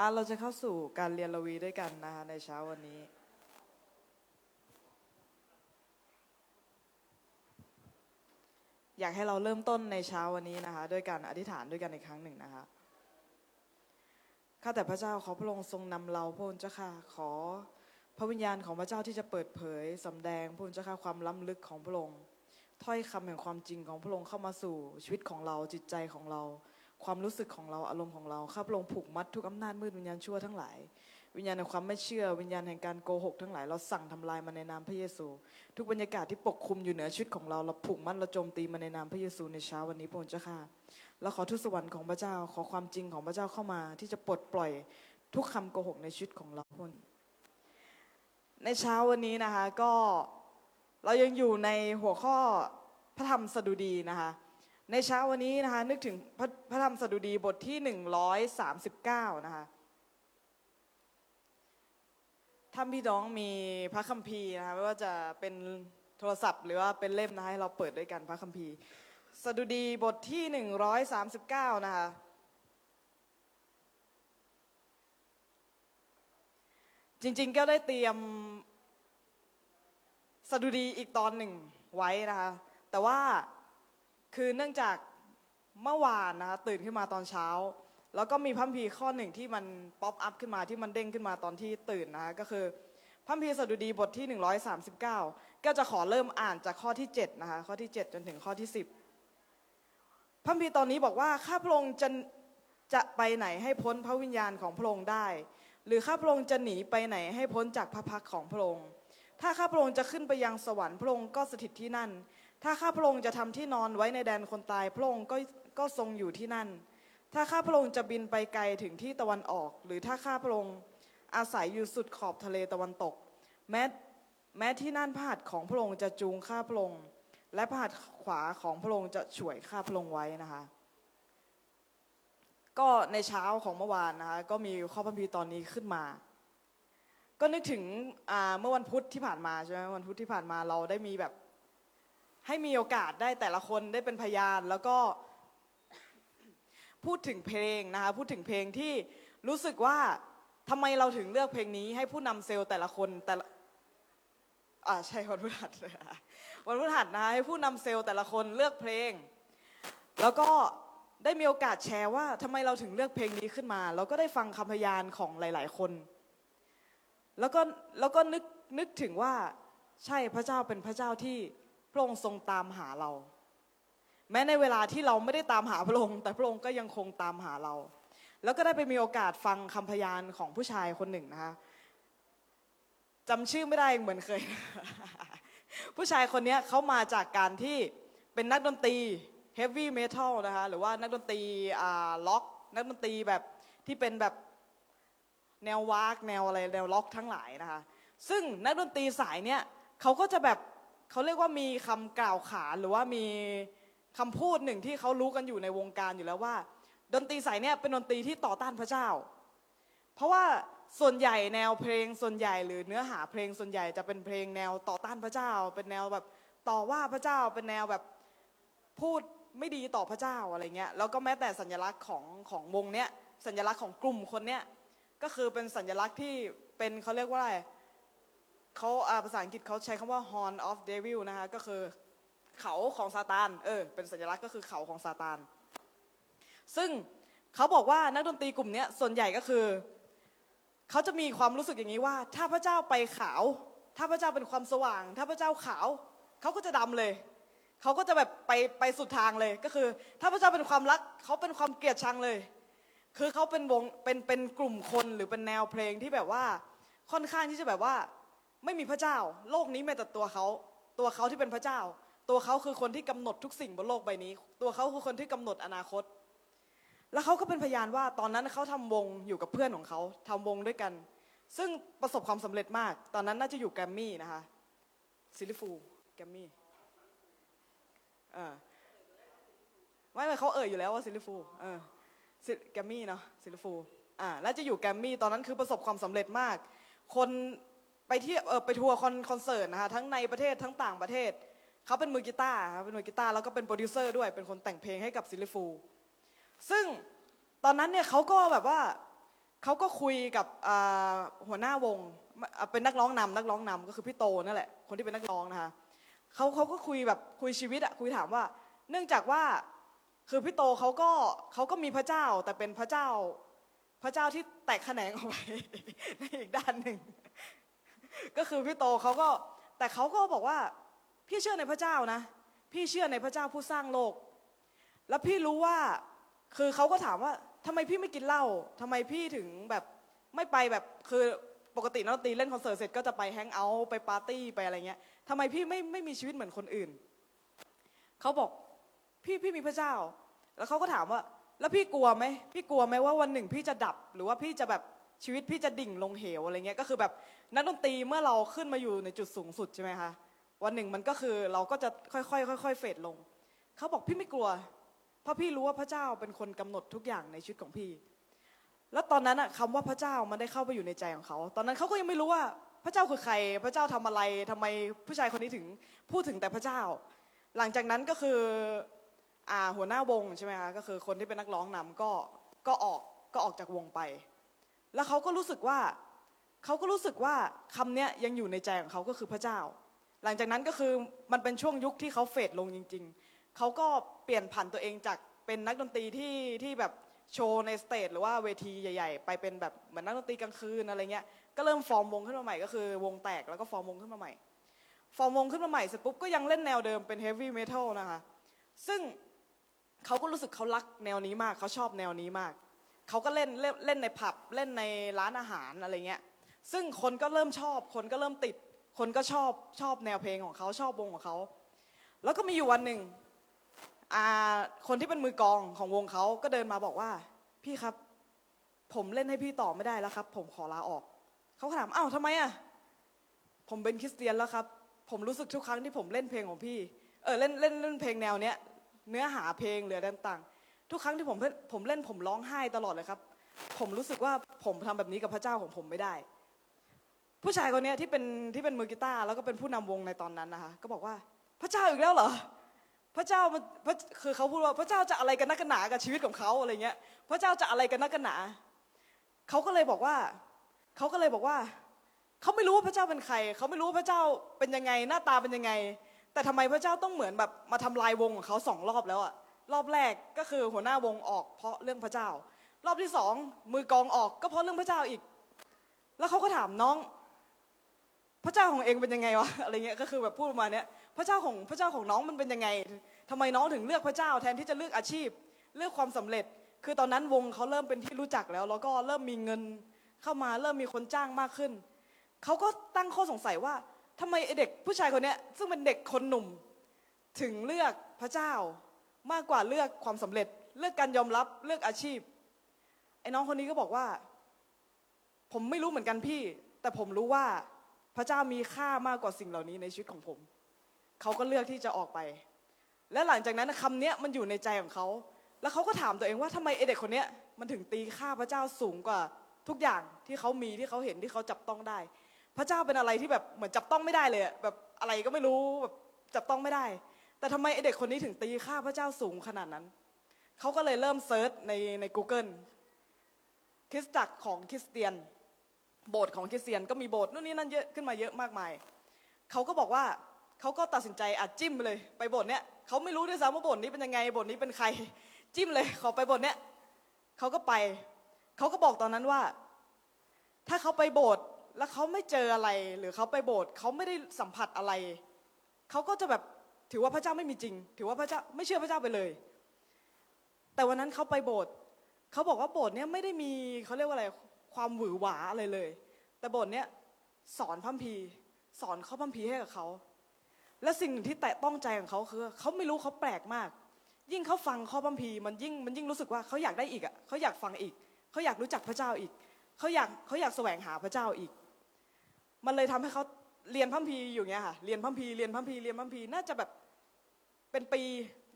ค่ะเราจะเข้าสู่การเรียนระวีด้วยกันนะคะในเช้าวันนี้ อยากให้เราเริ่มต้นในเช้าวันนี้นะคะด้วยการอธิษฐานด้วยกันอีกครั้งหนึ่งนะคะข้าแต่พระเจ้าขอพระองค์ทรงนำเราพระองค์เจ้าค่ะขอพระวิญญาณของพระเจ้าที่จะเปิดเผยสำแดงพระองค์เจ้าค่ะความล้ำลึกของพระองค์ถ้อยคำแห่งความจริงของพระองค์เข้ามาสู่ชีวิตของเราจิตใจของเรา ความรู้สึกของเราอารมณ์ของเราข้าพระองค์ผูกมัดทุกอำนาจมืดวิญญาณชั่วทั้งหลาย วิญญาณแห่งความไม่เชื่อวิญญาณแห่งการโกหกทั้งหลายเราสั่งทำลายมันในนามพระเยซู ทุกบรรยากาศที่ปกคลุมอยู่เหนือชีวิตของเราเราผูกมัดเราโจมตีมันในนามพระเยซูในเช้าวันนี้พระองค์เจ้าค่ะเราขอทุสวรรค์ของพระเจ้าขอความจริงของพระเจ้าเข้ามา ที่จะปลดปล่อยทุกคำโกหกในชีวิตของเราพระองค์ในเช้าวันนี้นะคะก็เรายังอยู่ในหัวข้อพระธรรมสดุดีนะคะ ในเช้าวันนี้นะคะนึกถึงพระพระธรรมสดุดีบทที่ 139 นะคะถ้านพี่น้องมีพระคัมภีร์นะคะไม่ว่าจะเป็นโทรศัพท์ หรือว่าเป็นเล่มนะคะให้เราเปิดด้วยกันพระคัมภีร์ สดุดีบทที่ 139 นะคะจริงๆ ก็ได้เตรียมสดุดีอีกตอนหนึ่งไว้นะคะแต่ว่า คือเนื่องจากเมื่อวานนะคะตื่นขึ้นมาตอนเช้า แล้วก็มีพัมพีข้อหนึ่งที่มันป๊อปอัพขึ้นมาที่มันเด้งขึ้นมาตอนที่ตื่นนะคะก็คือพัมพีสดุดีบทที่ 139 ก็จะขอเริ่มอ่านจากข้อที่7นะคะข้อที่ 7 จนถึงข้อที่ 10พัมพีตอนนี้บอกว่าข้าพระองค์จะจะไปไหนให้พ้นพระวิญญาณของพระองค์ได้ หรือข้าพระองค์จะหนีไปไหนให้พ้นจากพระพักของพระองค์ถ้าข้าพระองค์จะขึ้นไปยังสวรรค์พระองค์ก็สถิตที่นั่น ถ้าข้าพระองค์จะทำที่นอนไว้ในแดนคนตาย พระองค์ก็ก็ทรงอยู่ที่นั่น ถ้าข้าพระองค์จะบินไปไกลถึงที่ตะวันออก หรือถ้าข้าพระองค์อาศัยอยู่สุดขอบทะเลตะวันตก แม้แม้ที่นั่นพระหัตถ์ของพระองค์จะจูงข้าพระองค์และพระหัตถ์ขวาของพระองค์จะช่วยข้าพระองค์ไว้นะคะ ก็ในเช้าของเมื่อวานนะคะก็มีข้อพัมพีตอนนี้ขึ้นมา ก็นึกถึงเมื่อวันพุธที่ผ่านมาใช่ไหมวันพุธที่ผ่านมาเราได้มีแบบ ให้มีโอกาสได้แต่ละคนได้เป็นพยานแล้วก็ พูดถึงเพลงนะคะพูดถึงเพลงที่รู้สึกว่าทำไมเราถึงเลือกเพลงนี้ ให้ผู้นำเซลล์แต่ละคนแต่ละอ่าใช่วันพฤหัสเลยค่ะวันพฤหัสนะคะให้ผู้นำเซลล์แต่ละคนเลือกเพลง แล้วก็ได้มีโอกาสแชร์ว่าทำไมเราถึงเลือกเพลงนี้ขึ้นมาเราก็ได้ฟังคำพยานของหลาย ๆ คน แล้วก็แล้วก็นึกนึกถึงว่าใช่พระเจ้าเป็นพระเจ้าที่ ระองค์ทรงตามหาเรา แม้ในเวลาที่เราไม่ได้ตามหาพระองค์ แต่พระองค์ก็ยังคงตามหาเรา แล้วก็ได้ไปมีโอกาสฟังคำพยานของผู้ชายคนหนึ่งนะคะจำชื่อไม่ได้เหมือนเคย ผู้ชายคนนี้เขามาจากการที่เป็นนักดนตรีเฮฟวี่เมทัลนะคะหรือว่านักดนตรีล็อก นักดนตรีแบบที่เป็นแบบแนววากแนวอะไรแนวล็อกทั้งหลายนะคะ ซึ่งนักดนตรีสายเนี้ยเขาก็จะแบบ เขาเรียกว่ามีคำกล่าวขานหรือว่ามีคำพูดหนึ่งที่เขารู้กันอยู่ในวงการอยู่แล้วว่า ดนตรีสายเนี้ยเป็นดนตรีที่ต่อต้านพระเจ้า เพราะว่าส่วนใหญ่แนวเพลงส่วนใหญ่หรือเนื้อหาเพลงส่วนใหญ่จะเป็นเพลงแนวต่อต้านพระเจ้า เป็นแนวแบบต่อว่าพระเจ้าเป็นแนวแบบพูดไม่ดีต่อพระเจ้าอะไรเงี้ยแล้วก็แม้แต่สัญลักษณ์ของของวงเนี้ยสัญลักษณ์ของกลุ่มคนเนี้ยก็คือเป็นสัญลักษณ์ที่เป็นเขาเรียกว่าอะไร เขาอ่าภาษาอังกฤษเขาใช้คำว่า horn of devil นะคะก็คือเขาของซาตานเออเป็นสัญลักษณ์ก็คือเขาของซาตาน ซึ่งเขาบอกว่านักดนตรีกลุ่มเนี้ยส่วนใหญ่ก็คือ เขาจะมีความรู้สึกอย่างนี้ว่า ถ้าพระเจ้าไปขาว ถ้าพระเจ้าเป็นความสว่าง ถ้าพระเจ้าขาวเขาก็จะดำเลย เขาก็จะแบบไปไปสุดทางเลยก็คือ ถ้าพระเจ้าเป็นความรักเขาเป็นความเกลียดชังเลย คือเขาเป็นวงเป็นเป็นกลุ่มคนหรือเป็นแนวเพลงที่แบบว่าค่อนข้างที่จะแบบว่า ไม่มีพระเจ้า โลกนี้แม้แต่ตัวเขา ตัวเขาที่เป็นพระเจ้า ตัวเขาคือคนที่กำหนดทุกสิ่งบนโลกใบนี้ ตัวเขาคือคนที่กำหนดอนาคต แล้วเขาก็เป็นพยานว่าตอนนั้นเขาทำวงอยู่กับเพื่อนของเขาทำวงด้วยกัน ซึ่งประสบความสำเร็จมาก ตอนนั้นน่าจะอยู่แกรมมี่นะคะซิลิฟูแกรมมี่เออไม่ไม่เขาเอ่ยอยู่แล้วว่าซิลิฟูเออซิแกรมมี่เนาะซิลิฟูอ่าแล้วจะอยู่แกรมมี่ตอนนั้นคือประสบความสำเร็จมาก คน ไปที่เออไปทัวร์คอนคอนเสิร์ตนะคะทั้งในประเทศทั้งต่างประเทศเขาเป็นมือกีตาร์ครับเป็นมือกีตาร์แล้วก็เป็นโปรดิวเซอร์ด้วยเป็นคนแต่งเพลงให้กับซิลิฟูซึ่งตอนนั้นเนี่ยเขาก็แบบว่าเขาก็คุยกับหัวหน้าวงเป็นนักร้องนำนักร้องนำก็คือพี่โตนั่นแหละคนที่เป็นนักร้องนะคะเขาเขาก็คุยแบบคุยชีวิตอะคุยถามว่า เนื่องจากว่าคือพี่โตเขาก็เขาก็มีพระเจ้าแต่เป็นพระเจ้า พระเจ้าที่แตกแขนงออกไปในอีกด้านหนึ่ง ก็คือพี่โตเขาก็แต่เขาก็บอกว่า พี่เชื่อในพระเจ้านะ พี่เชื่อในพระเจ้าผู้สร้างโลก แล้วพี่รู้ว่าคือเขาก็ถามว่าทำไมพี่ไม่กินเหล้าทำไมพี่ถึงแบบไม่ไปแบบคือปกตินักดนตรีเล่นคอนเสิร์ตเสร็จก็จะไปแฮงเอาท์ไปปาร์ตี้ไปอะไรเงี้ยทำไมพี่ไม่ไม่มีชีวิตเหมือนคนอื่นเขาบอกพี่พี่มีพระเจ้า แล้วเขาก็ถามว่า แล้วพี่กลัวไหมพี่กลัวไหมว่าวันหนึ่งพี่จะดับหรือว่าพี่จะแบบชีวิตพี่จะดิ่งลงเหวอะไรเงี้ยก็คือแบบ นักดนตรีเมื่อเราขึ้นมาอยู่ในจุดสูงสุดใช่ไหมคะวันหนึ่งมันก็คือเราก็จะค่อยๆค่อยๆเฟดลง เขาบอกพี่ไม่กลัว เพราะพี่รู้ว่าพระเจ้าเป็นคนกำหนดทุกอย่างในชีวิตของพี่ แล้วตอนนั้นอะคำว่าพระเจ้ามันได้เข้าไปอยู่ในใจของเขา ตอนนั้นเขาก็ยังไม่รู้ว่าพระเจ้าคือใคร พระเจ้าทำอะไรทำไมผู้ชายคนนี้ถึงพูดถึงแต่พระเจ้า หลังจากนั้นก็คืออ่าหัวหน้าวงใช่ไหมคะก็คือคนที่เป็นนักร้องนำก็ก็ออกก็ออกจากวงไป แล้วเขาก็รู้สึกว่า เขาก็รู้สึกว่าคำเนี้ยยังอยู่ในใจของเขาก็คือพระเจ้า หลังจากนั้นก็คือมันเป็นช่วงยุคที่เขาเฟดลงจริง ๆ เขาก็เปลี่ยนผันตัวเองจากเป็นนักดนตรีที่ที่แบบโชว์ในสเตจหรือว่าเวทีใหญ่ ๆ ไปเป็นแบบเหมือนนักดนตรีกลางคืนอะไรเงี้ย ก็เริ่มฟอร์มวงขึ้นมาใหม่ก็คือวงแตกแล้วก็ฟอร์มวงขึ้นมาใหม่ ฟอร์มวงขึ้นมาใหม่เสร็จปุ๊บก็ยังเล่นแนวเดิมเป็นเฮฟวี่เมทัลนะคะ ซึ่งเขาก็รู้สึกเขารักแนวนี้มาก เขาชอบแนวนี้มาก เขาก็เล่นเล่นเล่นในผับเล่นในร้านอาหารอะไรเงี้ย ซึ่งคนก็เริ่มชอบ คนก็เริ่มติด คนก็ชอบชอบแนวเพลงของเขาชอบวงของเขา แล้วก็มีอยู่วันหนึ่งคนที่เป็นมือกองของวงเขาก็เดินมาบอกว่า พี่ครับ ผมเล่นให้พี่ต่อไม่ได้แล้วครับ ผมขอลาออก เขาถามอ้าวทำไมอะผมเป็นคริสเตียนแล้วครับ ผมรู้สึกทุกครั้งที่ผมเล่นเพลงของพี่ เออเล่นเล่นเล่นเพลงแนวเนี้ย เนื้อหาเพลงหรือต่างๆ ทุกครั้งที่ผมผมเล่นผมร้องไห้ตลอดเลยครับ ผมรู้สึกว่าผมทำแบบนี้กับพระเจ้าของผมไม่ได้ ผู้ชายคนเนี้ยที่เป็นที่เป็นมือกีตาร์แล้วก็เป็นผู้นำวงในตอนนั้นนะคะก็บอกว่าพระเจ้าอีกแล้วเหรอ พระเจ้ามันพระคือเขาพูดว่าพระเจ้าจะอะไรกันนักกันหนากับชีวิตของเขาอะไรเงี้ย พระเจ้าจะอะไรกันนักกันหนาเขาก็เลยบอกว่าเขาก็เลยบอกว่าเขาไม่รู้ว่าพระเจ้าเป็นใครเขาไม่รู้ว่าพระเจ้าเป็นยังไงหน้าตาเป็นยังไง แต่ทำไมพระเจ้าต้องเหมือนแบบมาทำลายวงของเขาสองรอบแล้วอะรอบแรกก็คือหัวหน้าวงออกเพราะเรื่องพระเจ้า รอบที่สองมือกลองออกก็เพราะเรื่องพระเจ้าอีก แล้วเขาก็ถามน้อง พระเจ้าของเองเป็นยังไงวะอะไรเงี้ยก็คือแบบพูดประมาณเนี้ยพระเจ้าของพระเจ้าของน้องมันเป็นยังไงทำไมน้องถึงเลือกพระเจ้าแทนที่จะเลือกอาชีพ เลือกความสำเร็จ คือตอนนั้นวงเขาเริ่มเป็นที่รู้จักแล้ว แล้วก็เริ่มมีเงินเข้ามาเริ่มมีคนจ้างมากขึ้นเขาก็ตั้งข้อสงสัยว่าทำไมไอเด็กผู้ชายคนเนี้ยซึ่งเป็นเด็กคนหนุ่ม ถึงเลือกพระเจ้ามากกว่าเลือกความสำเร็จ เลือกการยอมรับเลือกอาชีพไอ้น้องคนนี้ก็บอกว่า ผมไม่รู้เหมือนกันพี่ แต่ผมรู้ว่า พระเจ้ามีค่ามากกว่าสิ่งเหล่านี้ในชีวิตของผม เขาก็เลือกที่จะออกไป และหลังจากนั้นคำนี้มันอยู่ในใจของเขา แล้วเขาก็ถามตัวเองว่าทำไมไอเด็กคนนี้มันถึงตีค่าพระเจ้าสูงกว่าทุกอย่างที่เขามีที่เขาเห็นที่เขาจับต้องได้ พระเจ้าเป็นอะไรที่แบบเหมือนจับต้องไม่ได้เลยแบบอะไรก็ไม่รู้แบบจับต้องไม่ได้ แต่ทำไมไอเด็กคนนี้ถึงตีค่าพระเจ้าสูงขนาดนั้น เขาก็เลยเริ่มเซิร์ชในใน Google คริสตจักรของคริสเตียน โบสถ์ของคริสเตียนก็มีโบสถ์นู่นนี่นั่นเยอะขึ้นมาเยอะมากมายเขาก็บอกว่าเขาก็ตัดสินใจอัดจิ้มไปเลยไปโบสถ์เนี้ยเขาไม่รู้ด้วยซ้ำว่าโบสถ์นี้เป็นยังไงโบสถ์นี้เป็นใครจิ้มเลย ขอไปโบสถ์เนี้ยเขาก็ไปเขาก็บอกตอนนั้นว่า ถ้าเขาไปโบสถ์แล้วเขาไม่เจออะไร หรือเขาไปโบสถ์เขาไม่ได้สัมผัสอะไรเขาก็จะแบบถือว่าพระเจ้าไม่มีจริง ถือว่าพระเจ้าไม่เชื่อพระเจ้าไปเลย แต่วันนั้นเขาไปโบสถ์เขาบอกว่าโบสถ์เนี้ยไม่ได้มีเขาเรียกว่าอะไร ความหวือหวาอะไรเลย แต่บสถ์เนี้ยสอนพัมพีสอนข้อพัมพีให้กับเขา และสิ่งหนึ่งที่แตะต้องใจของเขาคือเขาไม่รู้เขาแปลกมาก ยิ่งเขาฟังข้อพัมพีมันยิ่งมันยิ่งรู้สึกว่าเขาอยากได้อีกอะเขาอยากฟังอีกเขาอยากรู้จักพระเจ้าอีกเขาอยากเขาอยากแสวงหาพระเจ้าอีก มันเลยทำให้เขาเรียนพัมพีอยู่เงี้ยค่ะเรียนพัมพีเรียนพัมพีเรียนพัมพีน่าจะแบบเป็นปี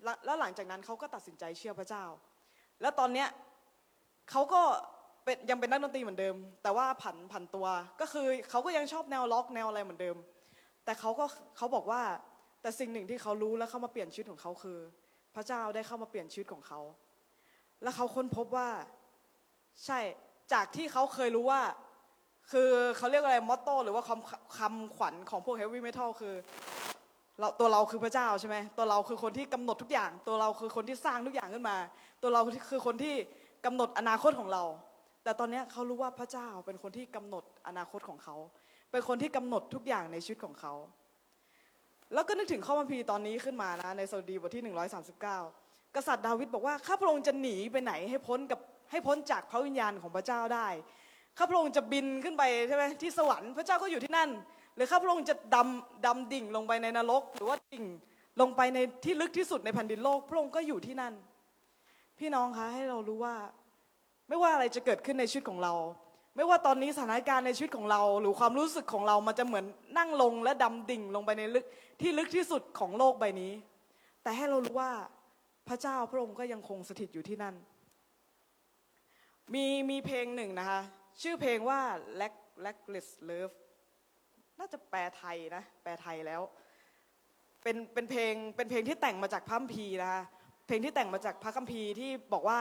แล้วแล้วหลังจากนั้นเขาก็ตัดสินใจเชื่อพระเจ้า แล้วตอนเนี้ยเขาก็ เป็นยังเป็นนักดนตรีเหมือนเดิม แต่ว่าผันผันตัวก็คือเขาก็ยังชอบแนวล็อกแนวอะไรเหมือนเดิม แต่เขาก็เขาบอกว่าแต่สิ่งหนึ่งที่เขารู้แล้วเข้ามาเปลี่ยนชีวิตของเขาคือ พระเจ้าได้เข้ามาเปลี่ยนชีวิตของเขา แล้วเขาค้นพบว่าใช่จากที่เขาเคยรู้ว่า คือเขาเรียกอะไรมอตโต้หรือว่าคำคำขวัญของพวกเฮฟวี่เมทัลคือเราตัวเราคือพระเจ้าใช่ไหมตัวเราคือคนที่กำหนดทุกอย่าง ตัวเราคือคนที่สร้างทุกอย่างขึ้นมา ตัวเราคือคนที่กำหนดอนาคตของเรา แต่ตอนนี้เขารู้ว่าพระเจ้าเป็นคนที่กำหนดอนาคตของเขา เป็นคนที่กำหนดทุกอย่างในชีวิตของเขา แล้วก็นึกถึงข้อพระคัมภีตอนนี้ขึ้นมานะในสดีบทที่ 139 กษัตริย์ดาวิดบอกว่าข้าพระองค์จะหนีไปไหนให้พ้นกับให้พ้นจากพระวิญญาณของพระเจ้าได้ข้าพระองค์จะบินขึ้นไปใช่ไหมที่สวรรค์พระเจ้าก็อยู่ที่นั่น หรือข้าพระองค์จะดำดำดิ่งลงไปในนรก หรือว่าดิ่งลงไปในที่ลึกที่สุดในแผ่นดินโลก พระองค์ก็อยู่ที่นั่น พี่น้องคะให้เรารู้ว่า ไม่ว่าอะไรจะเกิดขึ้นในชีวิตของเรา ไม่ว่าตอนนี้สถานการณ์ในชีวิตของเรา หรือความรู้สึกของเรามันจะเหมือนนั่งลงและดำดิ่งลงไปในลึกที่ลึกที่สุดของโลกใบนี้ แต่ให้เรารู้ว่าพระเจ้าพระองค์ก็ยังคงสถิตอยู่ที่นั่น มีมีเพลงหนึ่งนะคะ ชื่อเพลงว่า Lack Lackless Love น่าจะแปลไทยนะ แปลไทยแล้ว เป็นเป็นเพลงเป็นเพลงที่แต่งมาจากพระคัมภีร์นะคะเพลงที่แต่งมาจากพระคัมภีร์ที่บอกว่า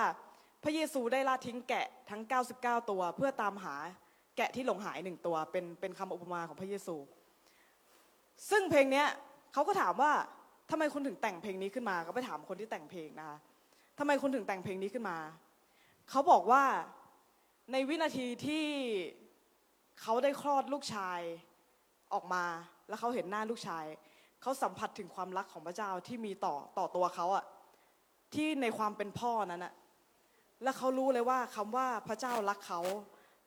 พระเยซูได้ละทิ้งแกะทั้ง 99 ตัว เพื่อตามหาแกะที่หลงหายหนึ่งตัว เป็นเป็นคำอุปมาของพระเยซู ซึ่งเพลงเนี้ยเขาก็ถามว่าทำไมคุณถึงแต่งเพลงนี้ขึ้นมาก็ไปถามคนที่แต่งเพลงนะคะทำไมคุณถึงแต่งเพลงนี้ขึ้นมา เขาบอกว่าในวินาทีที่เขาได้คลอดลูกชายออกมา แล้วเขาเห็นหน้าลูกชาย เขาสัมผัสถึงความรักของพระเจ้าที่มีต่อต่อตัวเขาอะที่ในความเป็นพ่อนั้นอะ และเขารู้เลยว่าคำว่าพระเจ้ารักเขา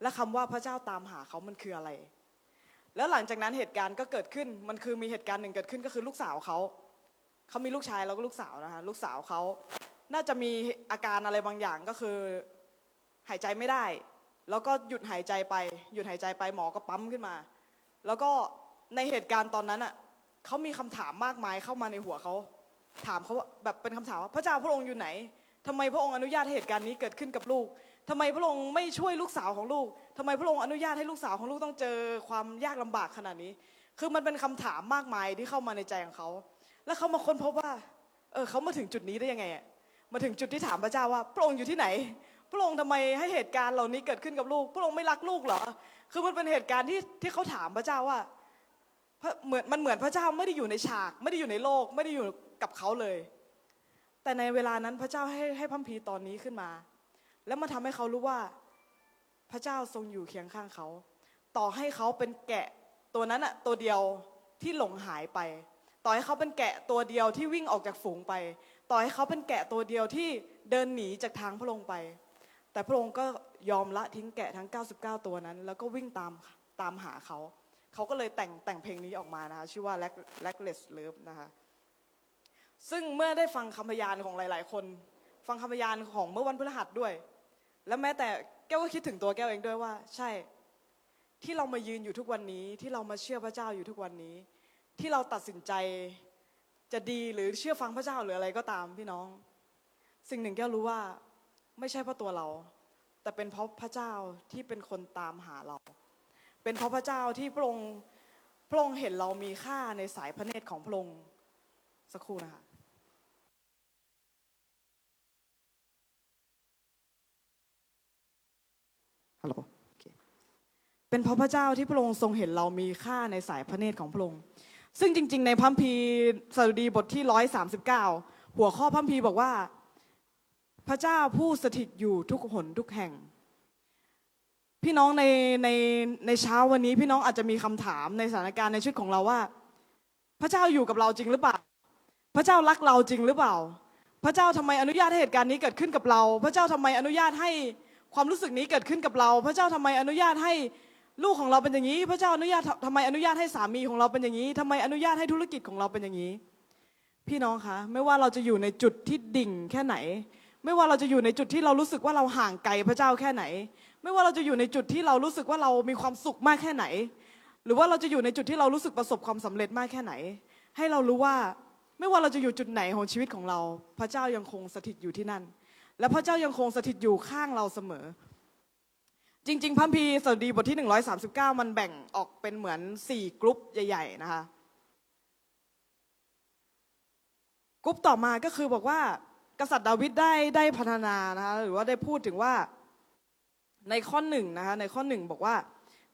และคำว่าพระเจ้าตามหาเขามันคืออะไร แล้วหลังจากนั้นเหตุการณ์ก็เกิดขึ้นมันคือมีเหตุการณ์หนึ่งเกิดขึ้นก็คือลูกสาวเขาเขามีลูกชายแล้วก็ลูกสาวนะคะลูกสาวเขาน่าจะมีอาการอะไรบางอย่างก็คือหายใจไม่ได้ แล้วก็หยุดหายใจไป หยุดหายใจไปหมอก็ปั๊มขึ้นมา แล้วก็ในเหตุการณ์ตอนนั้นอะเขามีคำถามมากมายเข้ามาในหัวเขาถามเขาว่าแบบเป็นคำถามว่าพระเจ้าพระองค์อยู่ไหน ทำไมพระองค์อนุญาตให้เหตุการณ์นี้เกิดขึ้นกับลูกทำไมพระองค์ไม่ช่วยลูกสาวของลูกทำไมพระองค์อนุญาตให้ลูกสาวของลูกต้องเจอความยากลำบากขนาดนี้ คือมันเป็นคำถามมากมายที่เข้ามาในใจของเขา แล้วเขามาค้นพบว่า เออเขามาถึงจุดนี้ได้ยังไงมาถึงจุดที่ถามพระเจ้าว่า พระองค์อยู่ที่ไหน พระองค์ทำไมให้เหตุการณ์เหล่านี้เกิดขึ้นกับลูก พระองค์ไม่รักลูกเหรอ คือมันเป็นเหตุการณ์ที่ที่เขาถามพระเจ้าว่าเหมือนมันเหมือนพระเจ้าไม่ได้อยู่ในฉาก ไม่ได้อยู่ในโลก ไม่ได้อยู่กับเขาเลย แต่ในเวลานั้นพระเจ้าให้ให้พัมพีตอนนี้ขึ้นมา แล้วมาทำให้เขารู้ว่า พระเจ้าทรงอยู่เคียงข้างเขา ต่อให้เขาเป็นแกะตัวนั้นอะตัวเดียวที่หลงหายไป ต่อให้เขาเป็นแกะตัวเดียวที่วิ่งออกจากฝูงไป ต่อให้เขาเป็นแกะตัวเดียวที่เดินหนีจากทางพระองค์ไป แต่พระองค์ก็ยอมละทิ้งแกะทั้ง 99 ตัวนั้น แล้วก็วิ่งตามตามหาเขา เขาก็เลยแต่งแต่งเพลงนี้ออกมานะคะชื่อว่า Lack- Lackless Love นะคะ ซึ่งเมื่อได้ฟังคำพยานของหลาย ๆ คน ฟังคำพยานของเมื่อวันพฤหัสด้วย และแม้แต่แก้วก็คิดถึงตัวแก้วเองด้วยว่า ใช่ ที่เรามายืนอยู่ทุกวันนี้ ที่เรามาเชื่อพระเจ้าอยู่ทุกวันนี้ ที่เราตัดสินใจจะดีหรือเชื่อฟังพระเจ้าหรืออะไรก็ตามพี่น้อง สิ่งหนึ่งแก้วรู้ว่าไม่ใช่เพราะตัวเรา แต่เป็นเพราะพระเจ้าที่เป็นคนตามหาเรา เป็นเพราะพระเจ้าที่พระองค์พระองค์เห็นเรามีค่าในสายพระเนตรของพระองค์สักครู่นะคะ ฮัลโหลเป็นเพราะพระเจ้าที่พระองค์ทรงเห็นเรามีค่าในสายพระเนตรของพระองค์ ซึ่งจริง ๆ ในพัมภีสดุดีบทที่139หัวข้อพัมภีบอกว่า พระเจ้าผู้สถิตอยู่ทุกหนทุกแห่ง พี่น้องในในในเช้าวันนี้พี่น้องอาจจะมีคำถามในสถานการณ์ในชีวิตของเราว่า พระเจ้าอยู่กับเราจริงหรือเปล่า พระเจ้ารักเราจริงหรือเปล่า พระเจ้าทำไมอนุญาตให้เหตุการณ์นี้เกิดขึ้นกับเรา พระเจ้าทำไมอนุญาตให้ ความรู้สึกนี้เกิดขึ้นกับเรา พระเจ้าทำไมอนุญาตให้ลูกของเราเป็นอย่างนี้ พระเจ้าอนุญาตทำไมอนุญาตให้สามีของเราเป็นอย่างนี้ทำไมอนุญาตให้ธุรกิจของเราเป็นอย่างนี้ พี่น้องคะ ไม่ว่าเราจะอยู่ในจุดที่ดิ่งแค่ไหน ไม่ว่าเราจะอยู่ในจุดที่เรารู้สึกว่าเราห่างไกลพระเจ้าแค่ไหน ไม่ว่าเราจะอยู่ในจุดที่เรารู้สึกว่าเรามีความสุขมากแค่ไหน หรือว่าเราจะอยู่ในจุดที่เรารู้สึกประสบความสำเร็จมากแค่ไหน ให้เรารู้ว่าไม่ว่าเราจะอยู่จุดไหนของชีวิตของเรา พระเจ้ายังคงสถิตอยู่ที่นั่น และพระเจ้ายังคงสถิตอยู่ข้างเราเสมอ จริง ๆพัมภีสดีบทที่ 139 มันแบ่งออกเป็นเหมือน 4กรุ๊ปใหญ่ ๆ นะคะกรุ๊ปต่อมาก็คือบอกว่ากษัตริย์ดาวิดได้ได้พัฒนานะคะหรือว่าได้พูดถึงว่าในข้อหนึ่งนะคะในข้อหนึ่งบอกว่า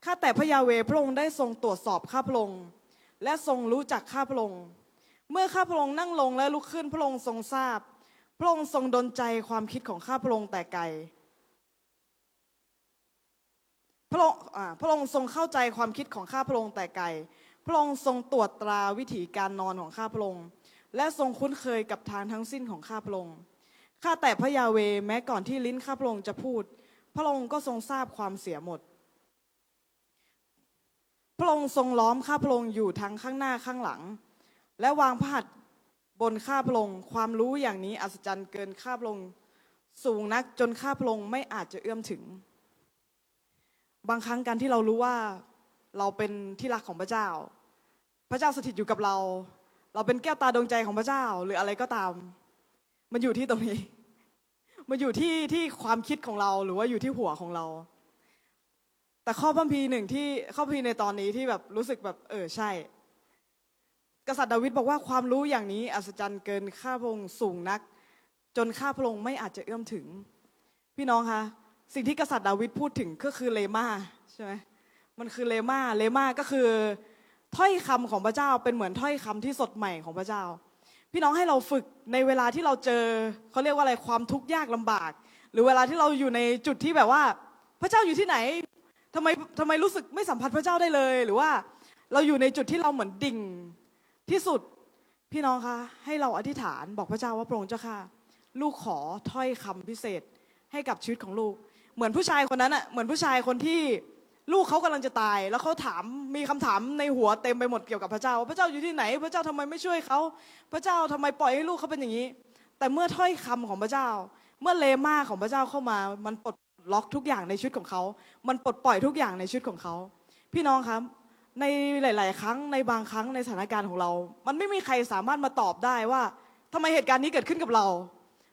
ข้าแต่พระยาเวพระองค์ได้ทรงตรวจสอบข้าพระองค์และทรงรู้จักข้าพระองค์เมื่อข้าพระองค์นั่งลงและลุกขึ้นพระองค์ทรงทราบ พระองค์ทรงดลใจความคิดของข้าพระองค์แต่ไกลพระองค์พระองค์ทรงเข้าใจความคิดของข้าพระองค์แต่ไกลพระองค์ทรงตรวจตราวิถีการนอนของข้าพระองค์และทรงคุ้นเคยกับทางทั้งสิ้นของข้าพระองค์ข้าแต่พระยาเวแม้ก่อนที่ลิ้นข้าพระองค์จะพูด พระองค์ก็ทรงทราบความเสียหมด พระองค์ทรงล้อมข้าพระองค์อยู่ทั้งข้างหน้าข้างหลัง และวางพระหัตถ์ บนข้าพระองค์ความรู้อย่างนี้อัศจรรย์เกินข้าพระองค์สูงนักจนข้าพระองค์ไม่อาจจะเอื้อมถึง บางครั้งการที่เรารู้ว่าเราเป็นที่รักของพระเจ้า พระเจ้าสถิตอยู่กับเรา เราเป็นแก้วตาดวงใจของพระเจ้าหรืออะไรก็ตาม มันอยู่ที่ตรงนี้ มันอยู่ที่ที่ความคิดของเราหรือว่าอยู่ที่หัวของเรา แต่ข้อพัมพีร์หนึ่งที่ข้อพัมพีในตอนนี้ที่แบบรู้สึกแบบเออใช่ กษัตริย์ดาวิดบอกว่าความรู้อย่างนี้อัศจรรย์เกินข้าพระองค์สูงนัก จนข้าพระองค์ไม่อาจจะเอื้อมถึง พี่น้องคะสิ่งที่กษัตริย์ดาวิดพูดถึงก็คือเลมาใช่ไหมมันคือเลมาเลมาก็คือ ถ้อยคำของพระเจ้าเป็นเหมือนถ้อยคำที่สดใหม่ของพระเจ้า พี่น้องให้เราฝึกในเวลาที่เราเจอเขาเรียกว่าอะไรความทุกข์ยากลำบาก หรือเวลาที่เราอยู่ในจุดที่แบบว่า พระเจ้าอยู่ที่ไหนทำไมทำไมรู้สึกไม่สัมผัสพระเจ้าได้เลย หรือว่าเราอยู่ในจุดที่เราเหมือนดิ่ง ที่สุดพี่น้องคะให้เราอธิษฐานบอกพระเจ้าว่าพระองค์เจ้าค่ะ ลูกขอถ้อยคำพิเศษให้กับชีวิตของลูก เหมือนผู้ชายคนนั้นอะเหมือนผู้ชายคนที่ลูกเขากำลังจะตาย แล้วเขาถามมีคำถามในหัวเต็มไปหมดเกี่ยวกับพระเจ้าว่าพระเจ้าอยู่ที่ไหน พระเจ้าทำไมไม่ช่วยเขาพระเจ้าทำไมปล่อยให้ลูกเขาเป็นอย่างนี้ แต่เมื่อถ้อยคำของพระเจ้า เมื่อเลมาของพระเจ้าเข้ามา มันปลดล็อกทุกอย่างในชีวิตของเขา มันปลดปล่อยทุกอย่างในชีวิตของเขา พี่น้องครับ ในหลาย ๆ ครั้งในบางครั้งในสถานการณ์ของเรา มันไม่มีใครสามารถมาตอบได้ว่าทำไมเหตุการณ์นี้เกิดขึ้นกับเรา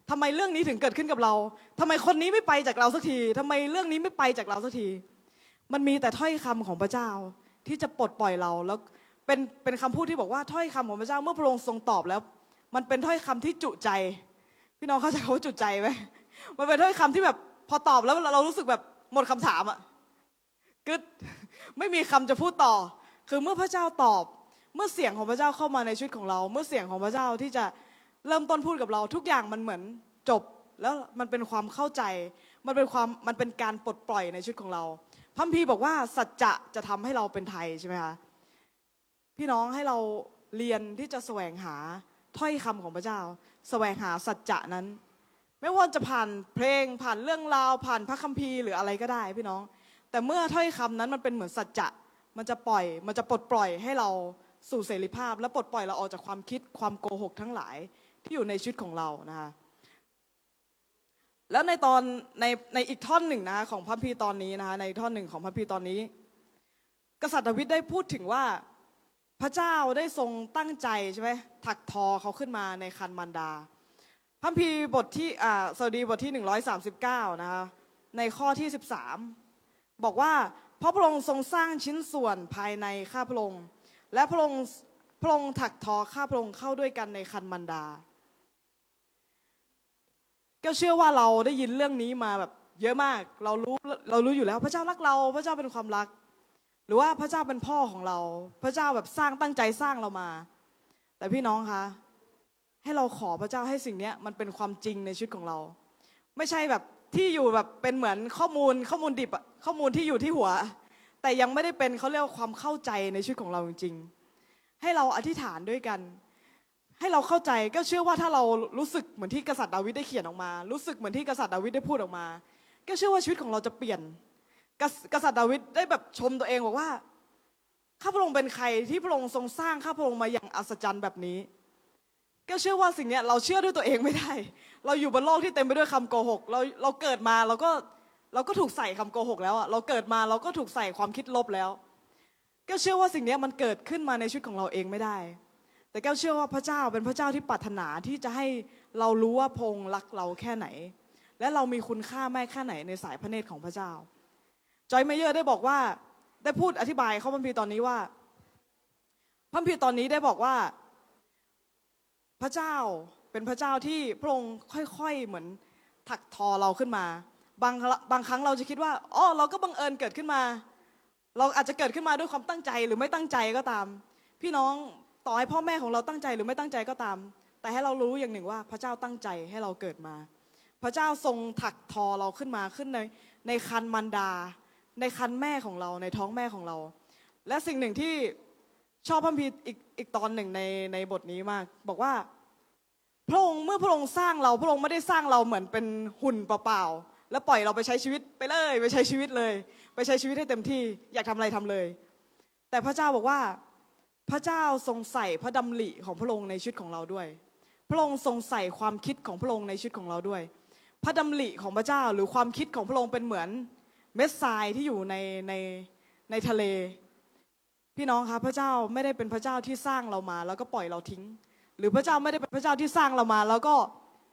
ทำไมเรื่องนี้ถึงเกิดขึ้นกับเราทำไมคนนี้ไม่ไปจากเราสักทีทำไมเรื่องนี้ไม่ไปจากเราสักที มันมีแต่ถ้อยคำของพระเจ้าที่จะปลดปล่อยเราแล้วเป็นเป็นคำพูดที่บอกว่าถ้อยคำของพระเจ้าเมื่อพระองค์ทรงตอบแล้ว มันเป็นถ้อยคำที่จุใจ พี่น้องเข้าใจคำว่าจุใจไหมมันเป็นถ้อยคำที่แบบพอตอบแล้วเรารู้สึกแบบหมดคำถามอะกึด ไม่มีคำจะพูดต่อ คือเมื่อพระเจ้าตอบ เมื่อเสียงของพระเจ้าเข้ามาในชีวิตของเรา เมื่อเสียงของพระเจ้าที่จะเริ่มต้นพูดกับเราทุกอย่างมันเหมือนจบ แล้วมันเป็นความเข้าใจ มันเป็นความมันเป็นการปลดปล่อยในชีวิตของเราพัมพีร์บอกว่าสัจจะจะทำให้เราเป็นไทยใช่ไหมคะพี่น้องให้เราเรียนที่จะแสวงหาถ้อยคำของพระเจ้า แสวงหาสัจจะนั้น ไม่ว่าจะผ่านเพลงผ่านเรื่องราวผ่านพระคัมภีร์หรืออะไรก็ได้ พี่น้อง แต่เมื่อถ้อยคำนั้นมันเป็นเหมือนสัจจะ มันจะปล่อย มันจะปลดปล่อยให้เราสู่เสรีภาพ และปลดปล่อยเราออกจากความคิดความโกหกทั้งหลายที่อยู่ในชีวิตของเรานะคะแล้วในตอนในในอีกท่อนหนึ่งนะคะของพระพีตอนนี้นะคะในท่อนหนึ่งของพระพีตอนนี้ กษัตริย์ดาวิดได้พูดถึงว่าพระเจ้าได้ทรงตั้งใจใช่ไหมถักทอเขาขึ้นมาในคันมันดาพระพีบทที่อ่าสดีบทที่ 139นะคะในข้อที่ 13 บอกว่าเพราะพระองค์ทรงสร้างชิ้นส่วนภายในข้าพระองค์ และพระองค์พระองค์ถักทอข้าพระองค์เข้าด้วยกันในคันมันดา ก็เชื่อว่าเราได้ยินเรื่องนี้มาแบบเยอะมาก เรารู้เรารู้อยู่แล้ว พระเจ้ารักเรา พระเจ้าเป็นความรัก หรือว่าพระเจ้าเป็นพ่อของเรา พระเจ้าแบบสร้างตั้งใจสร้างเรามา แต่พี่น้องคะ ให้เราขอพระเจ้าให้สิ่งนี้มันเป็นความจริงในชีวิตของเรา ไม่ใช่แบบ ที่อยู่แบบเป็นเหมือนข้อมูลข้อมูลดิบอะข้อมูลที่อยู่ที่หัว แต่ยังไม่ได้เป็นเขาเรียกว่าความเข้าใจในชีวิตของเราจริงๆ ให้เราอธิษฐานด้วยกัน ให้เราเข้าใจก็เชื่อว่าถ้าเรารู้สึกเหมือนที่กษัตริย์ดาวิดได้เขียนออกมา รู้สึกเหมือนที่กษัตริย์ดาวิดได้พูดออกมา ก็เชื่อว่าชีวิตของเราจะเปลี่ยน กษกษัตริย์ดาวิดได้แบบชมตัวเองบอกว่าข้าพระองค์เป็นใครที่พระองค์ทรงสร้างข้าพระองค์มาอย่างอัศจรรย์แบบนี้ ก็เชื่อว่าสิ่งเนี้ยเราเชื่อด้วยตัวเองไม่ได้ เราอยู่บนโลกที่เต็มไปด้วยคำโกหก เราเราเกิดมาเราก็เราก็ถูกใส่คำโกหกแล้วอะเราเกิดมาเราก็ถูกใส่ความคิดลบแล้ว แก็เชื่อว่าสิ่งนี้มันเกิดขึ้นมาในชีวิตของเราเองไม่ได้ แต่แก้วเชื่อว่าพระเจ้าเป็นพระเจ้าที่ปรารถนาที่จะให้เรารู้ว่าพงรักเราแค่ไหน และเรามีคุณค่ามากแค่ไหนในสายพระเนตรของพระเจ้า จอยเมเยอร์ได้บอกว่าได้พูดอธิบายเข้าพัมพีตอนนี้ว่าพัมพีตอนนี้ได้บอกว่า พระเจ้า เป็นพระเจ้าที่พระองค์ค่อยๆเหมือนถักทอเราขึ้นมา บางบางครั้งเราจะคิดว่าอ๋อเราก็บังเอิญเกิดขึ้นมา เราอาจจะเกิดขึ้นมาด้วยความตั้งใจหรือไม่ตั้งใจก็ตาม พี่น้องต่อให้พ่อแม่ของเราตั้งใจหรือไม่ตั้งใจก็ตาม แต่ให้เรารู้อย่างหนึ่งว่าพระเจ้าตั้งใจให้เราเกิดมา พระเจ้าทรงถักทอเราขึ้นมาขึ้นในในคันมันดา ในคันแม่ของเราในท้องแม่ของเรา และสิ่งหนึ่งที่ชอบพระคัมภีร์อีกอีกตอนหนึ่งในในบทนี้มาก บอกว่า พระองค์เมื่อพระองค์สร้างเราพระองค์ไม่ได้สร้างเราเหมือนเป็นหุ่นเปล่าๆแล้วปล่อยเราไปใช้ชีวิตไปเลยไปใช้ชีวิตเลย ไปใช้ชีวิตให้เต็มที่อยากทำอะไรทำเลย แต่พระเจ้าบอกว่าพระเจ้าทรงใส่พระดำริของพระองค์ในชีวิตของเราด้วย พระองค์ทรงใส่ความคิดของพระองค์ในชีวิตของเราด้วย พระดำริของพระเจ้าหรือความคิดของพระองค์เป็นเหมือนเม็ดทรายที่อยู่ในในในทะเล พี่น้องคะพระเจ้าไม่ได้เป็นพระเจ้าที่สร้างเรามา แล้วก็ปล่อยเราทิ้ง หรือพระเจ้าไม่ได้เป็นพระเจ้าที่สร้างเรามา แล้วก็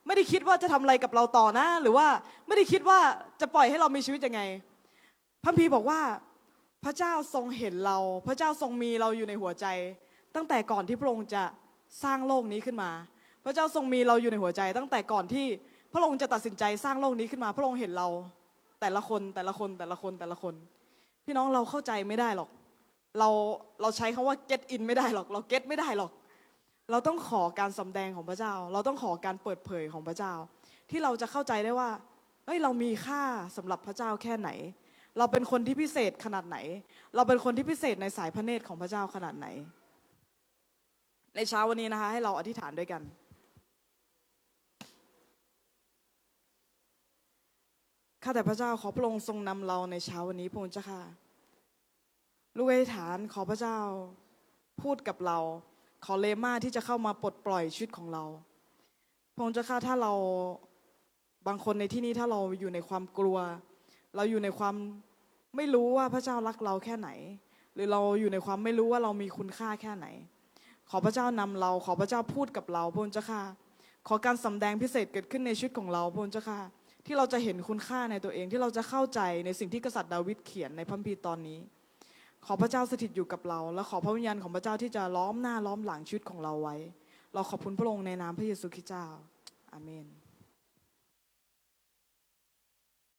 ไม่ได้คิดว่าจะทำอะไรกับเราต่อนะ หรือว่าไม่ได้คิดว่าจะปล่อยให้เรามีชีวิตยังไงพระพีบอกว่าพระเจ้าทรงเห็นเรา พระเจ้าทรงมีเราอยู่ในหัวใจ ตั้งแต่ก่อนที่พระองค์จะสร้างโลกนี้ขึ้นมา พระเจ้าทรงมีเราอยู่ในหัวใจ ตั้งแต่ก่อนที่พระองค์จะตัดสินใจสร้างโลกนี้ขึ้นมา พระองค์เห็นเรา แต่ละคนแต่ละคนแต่ละคนแต่ละคน พี่น้องเราเข้าใจไม่ได้หรอก เราเราใช้คำว่า get in ไม่ได้หรอก เรา get ไม่ได้หรอก เราต้องขอการสำแดงของพระเจ้า เราต้องขอการเปิดเผยของพระเจ้า ที่เราจะเข้าใจได้ว่าเฮ้ยเรามีค่าสำหรับพระเจ้าแค่ไหน เราเป็นคนที่พิเศษขนาดไหน เราเป็นคนที่พิเศษในสายพระเนตรของพระเจ้าขนาดไหน ในเช้าวันนี้นะคะให้เราอธิษฐานด้วยกัน ข้าแต่พระเจ้าขอพระองค์ทรงนำเราในเช้าวันนี้พระองค์เจ้าค่ะ ลูกอธิษฐานขอพระเจ้าพูดกับเรา ขอเลมาที่จะเข้ามาปลดปล่อยชีวิตของเราพระองค์เจ้าค่ะถ้าเราบางคนในที่นี้ถ้าเราอยู่ในความกลัว เราอยู่ในความไม่รู้ว่าพระเจ้ารักเราแค่ไหน หรือเราอยู่ในความไม่รู้ว่าเรามีคุณค่าแค่ไหน ขอพระเจ้านำเรา ขอพระเจ้าพูดกับเราพระองค์เจ้าค่ะขอการสำแดงพิเศษเกิดขึ้นในชีวิตของเราพระองค์เจ้าค่ะที่เราจะเห็นคุณค่าในตัวเองที่เราจะเข้าใจในสิ่งที่กษัตริย์ดาวิดเขียนในพัมภีตอนนี้ ขอพระเจ้าสถิตอยู่กับเรา และขอพระวิญญาณของพระเจ้าที่จะล้อมหน้าล้อมหลังชีวิตของเราไว้ เราขอบคุณพระองค์ในนามพระเยซูคริสต์เจ้าอาเมน